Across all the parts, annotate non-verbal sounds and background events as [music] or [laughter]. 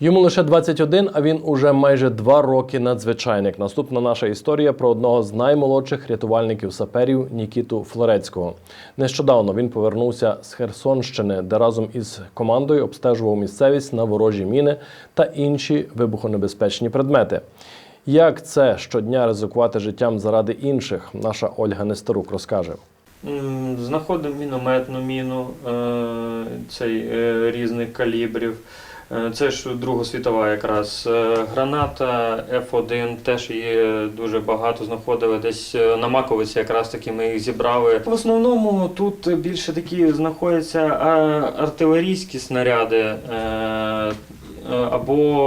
Йому лише 21, а він уже майже два роки надзвичайник. Наступна наша історія про одного з наймолодших рятувальників саперів Нікіту Флорецького. Нещодавно він повернувся з Херсонщини, де разом із командою обстежував місцевість на ворожі міни та інші вибухонебезпечні предмети. Як це щодня ризикувати життям заради інших? Наша Ольга Нестерук розкаже. Знаходимо мінометну міну е, цей, е, різних калібрів. Е, Це ж Друга світова якраз. Е, Граната F1 теж є дуже багато знаходили. Десь е, на Маковиці якраз таки ми їх зібрали. В основному тут більше такі знаходяться артилерійські снаряди. Або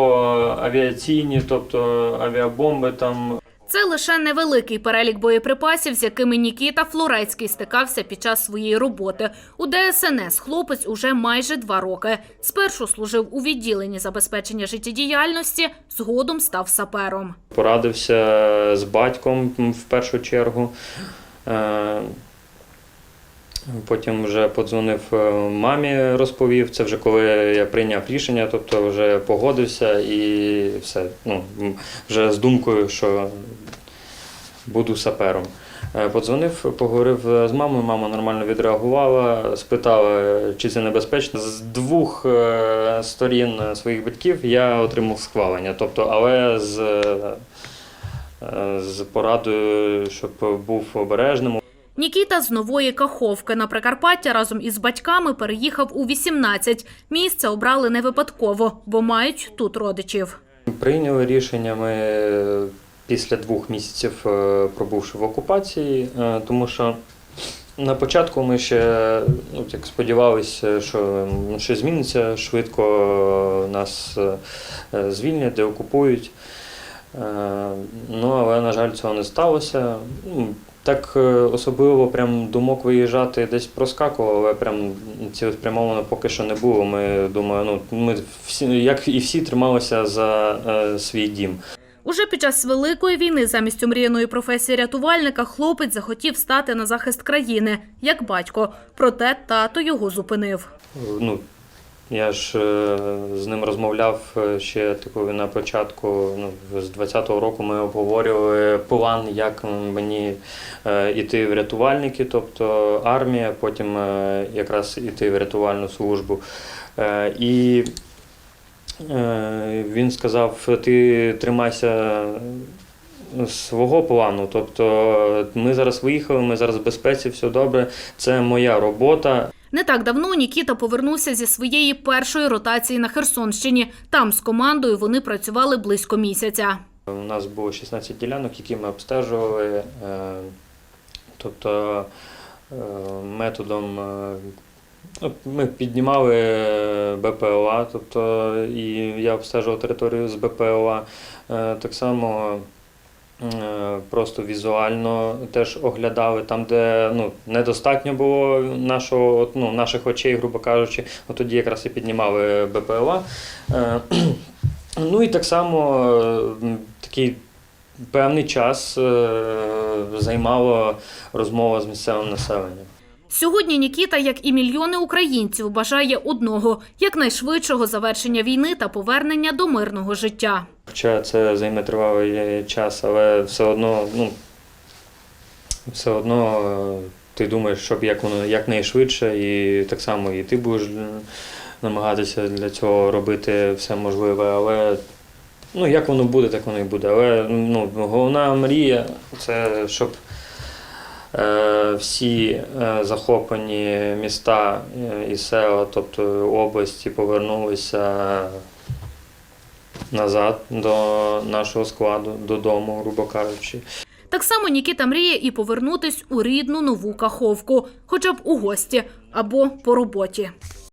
авіаційні, тобто авіабомби там Це лише невеликий перелік боєприпасів, з якими Нікіта Флорецький стикався під час своєї роботи. У ДСНС хлопець уже майже два роки. Спершу служив у відділенні забезпечення життєдіяльності, згодом став сапером. Порадився з батьком в першу чергу. Е, Потім вже подзвонив е, мамі, розповів. Це вже коли я прийняв рішення, тобто вже погодився і все. Ну, вже з думкою, що буду сапером. Е, Подзвонив, поговорив з мамою. Мама нормально відреагувала, спитала, чи це небезпечно. З двох е, сторін своїх батьків я отримав схвалення. Тобто, але з, е, з порадою, щоб був обережним. Нікіта з нової Каховки на Прикарпаття разом із батьками переїхав у 18. Місце обрали не випадково, бо мають тут родичів. Прийняли рішення ми е, після двох місяців е, пробувши в окупації, е, тому що на початку ми ще ну, сподівалися, що щось зміниться швидко, нас звільнять, деокупують. Ну, але, на жаль, цього не сталося. Так е, особливо прям думок виїжджати десь проскакував, але прям цілеспрямовано поки що не було. Ми думаю, ну ми всі, як і всі, трималися за е, свій дім. Уже під час великої війни замість омріяної професії рятувальника хлопець захотів стати на захист країни, як батько. Проте тато його зупинив. Ну, я ж е, з ним розмовляв е, ще типу, на початку, ну, з 20-го року ми обговорювали план, як мені е, йти в рятувальники, тобто армія, потім е, якраз йти в рятувальну службу. Е, і е, він сказав, ти тримайся свого плану. Тобто ми зараз виїхали, ми зараз в безпеці, все добре, це моя робота. Не так давно Нікіта повернувся зі своєї першої ротації на Херсонщині. Там з командою вони працювали близько місяця. У нас було 16 ділянок, які ми обстежували. е, Тобто е, методом е, ну, ми піднімали БПЛА, тобто і я обстежував територію з БПЛА. Так само просто візуально теж оглядали там, де ну, недостатньо було нашого, ну, наших очей, грубо кажучи, от тоді якраз і піднімали БПЛА. Е, [clears throat] Ну і так само е, такий певний час е, займала розмова з місцевим населенням. Сьогодні Нікіта, як і мільйони українців, бажає одного якнайшвидшого завершення війни та повернення до мирного життя. Хоча це займе тривалий час, але все одно, ну, все одно е, ти думаєш, щоб як воно якнайшвидше, і так само і ти будеш е, намагатися для цього робити все можливе, але ну, як воно буде, так воно і буде. Але ну, головна мрія це щоб е, всі захоплені міста і села, тобто області, повернулися назад до нашого складу, додому, грубо кажучи. Так само Нікіта мріє і повернутись у рідну нову Каховку, хоча б у гості або по роботі.